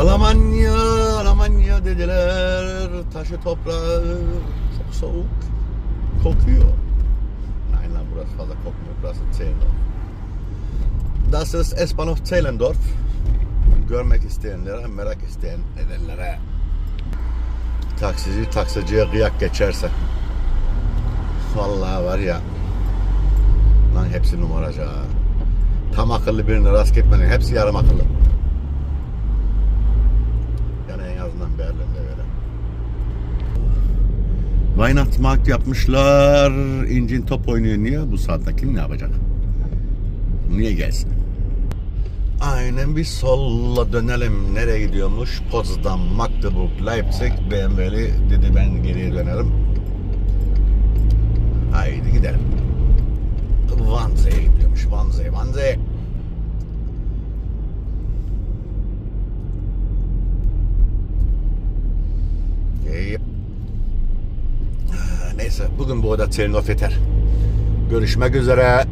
Almanya, Almanya dediler. Taşı toprağı çok soğuk. Kokuyor. Nein lan burası fazla kokmuyor. Burası Zehlendorf. Das ist S-Bahnhof Zehlendorf. Görmek isteyenlere, merak isteyen edenlere. Taksici taksiciye kıyak geçerse. Vallahi var ya. Lan hepsi numaracı ha. Tam akıllı birine rast gitmenin hepsi yarım akıllı. Weihnachtsmarkt yapmışlar. İncin top oynuyor. Niye? Bu saatte kim ne yapacak? Niye gelsin? Aynen bir solla dönelim. Nereye gidiyormuş? Potsdam, Magdeburg, Leipzig, BMW'li dedi ben geriye dönerim. Haydi gidelim. Wannsee gidiyormuş. Wannsee, Wannsee. Neyse bugün bu arada Zehlendorf yeter. Görüşmek üzere.